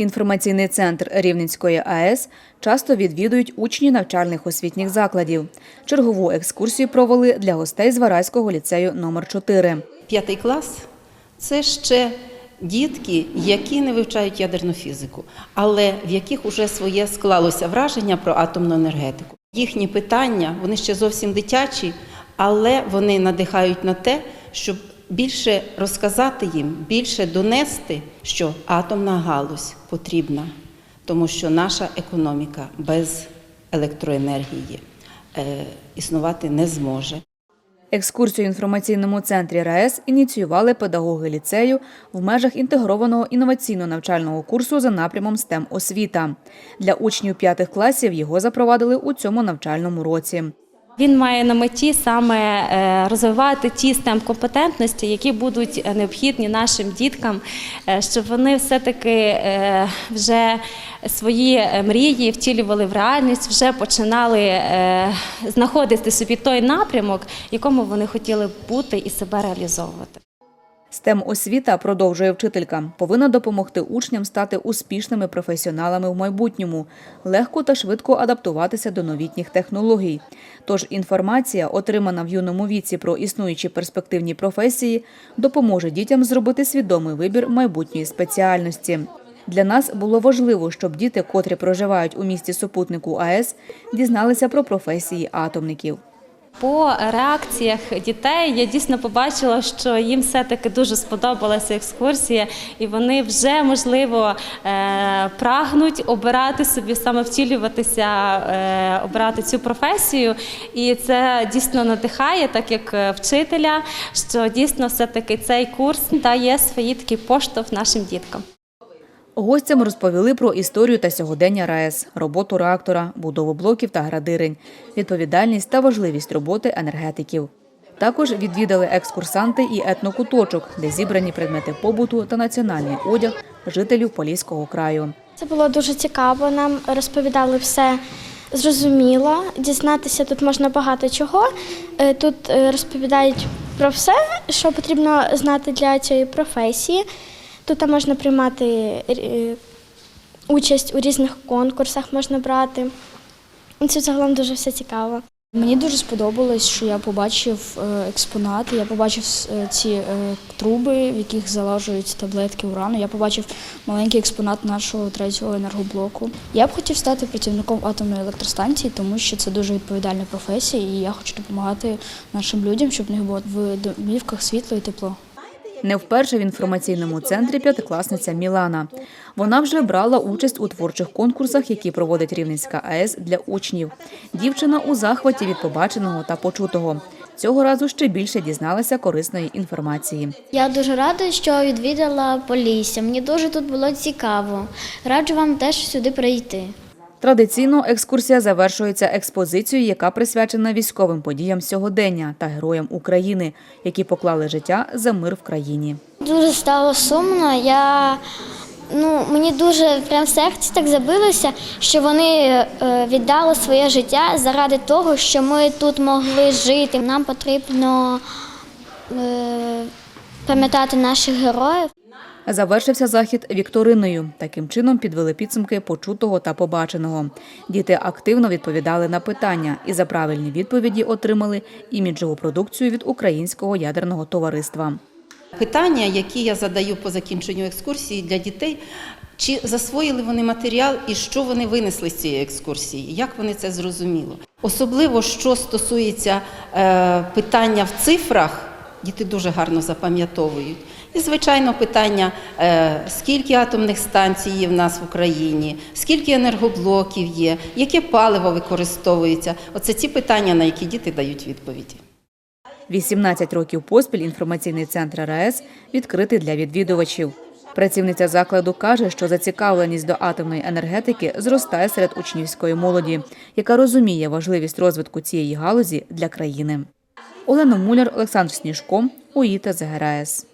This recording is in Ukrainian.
Інформаційний центр Рівненської АЕС часто відвідують учні навчальних освітніх закладів. Чергову екскурсію провели для гостей з Вараського ліцею номер 4 П'ятий клас це ще дітки, які не вивчають ядерну фізику, але в яких вже своє склалося враження про атомну енергетику. Їхні питання вони ще зовсім дитячі, але вони надихають на те, щоб більше розказати їм, більше донести, що атомна галузь потрібна, тому що наша економіка без електроенергії е, існувати не зможе. Екскурсію в інформаційному центрі РаЕС ініціювали педагоги ліцею в межах інтегрованого інноваційно-навчального курсу за напрямом STEM освіта. Для учнів п'ятих класів його запровадили у цьому навчальному році. Він має на меті саме е, розвивати ті stem компетентності, які будуть е, необхідні нашим діткам, е, щоб вони все-таки вже свої мрії втілювали в реальність, вже починали знаходити собі той напрямок, якому вони хотіли бути і себе реалізовувати. STEM освіта, продовжує вчителька, повинна допомогти учням стати успішними професіоналами в майбутньому, легко та швидко адаптуватися до новітніх технологій. Тож інформація, отримана в юному віці про існуючі перспективні професії, допоможе дітям зробити свідомий вибір майбутньої спеціальності. Для нас було важливо, щоб діти, котрі проживають у місті супутнику АЕС, дізналися про професії атомників. По реакціях дітей я дійсно побачила, що їм все-таки дуже сподобалася екскурсія, і вони вже можливо е, прагнуть обирати собі саме втілюватися, е, обирати цю професію. І це дійсно надихає, так як е, вчителя, що дійсно все-таки цей курс дає свої такий поштовх нашим діткам. Гостям розповіли про історію та сьогодення РаЕС, роботу реактора, будову блоків та градирень, відповідальність та важливість роботи енергетиків. Також відвідали екскурсанти і етнокуточок, де зібрані предмети побуту та національний одяг жителів Поліського краю. Це було дуже цікаво. Нам розповідали все зрозуміло. Дізнатися тут можна багато чого. Е, Тут е, розповідають про все, що потрібно знати для цієї професії. Тут можна приймати е, участь у різних конкурсах, можна брати. Це загалом дуже все цікаво. Мені дуже сподобалось, що я побачив е, експонати, я побачив е, ці е, труби, в яких залажують таблетки урану. Я побачив маленький експонат нашого третього енергоблоку. Я б хотів стати працівником атомної електростанції, тому що це дуже відповідальна професія, і я хочу допомагати нашим людям, щоб в них було в домівках світло і тепло. Не вперше в інформаційному центрі п'ятикласниця Мілана. Вона вже брала участь у творчих конкурсах, які проводить Рівненська АЕС для учнів. Дівчина у захваті від побаченого та почутого. Цього разу ще більше дізналася корисної інформації. Я дуже рада, що відвідала Полісся. Мені дуже тут було цікаво. Раджу вам теж сюди прийти. Традиційно екскурсія завершується експозицією, яка присвячена військовим подіям сьогодення та героям України, які поклали життя за мир в країні. Дуже стало сумно. Я ну мені дуже прям серце так забилося, що вони е, віддали своє життя заради того, що ми тут могли жити. Нам потрібно е, пам'ятати наших героїв. Завершився захід вікториною. Таким чином підвели підсумки почутого та побаченого. Діти активно відповідали на питання і за правильні відповіді отримали іміджову продукцію від українського ядерного товариства. Питання, які я задаю по закінченню екскурсії для дітей, чи засвоїли вони матеріал і що вони винесли з цієї екскурсії, як вони це зрозуміли. Особливо, що стосується е, питання в цифрах, діти дуже гарно запам'ятовують. І, звичайно, питання, е, скільки атомних станцій є в нас в Україні, скільки енергоблоків є, яке паливо використовується. Оце ті питання, на які діти дають відповіді. 18 років поспіль інформаційний центр РаЕС відкритий для відвідувачів. Працівниця закладу каже, що зацікавленість до атомної енергетики зростає серед учнівської молоді, яка розуміє важливість розвитку цієї галузі для країни. Олена Муляр, Олександр Сніжко, УІТА ЗГРАЕС.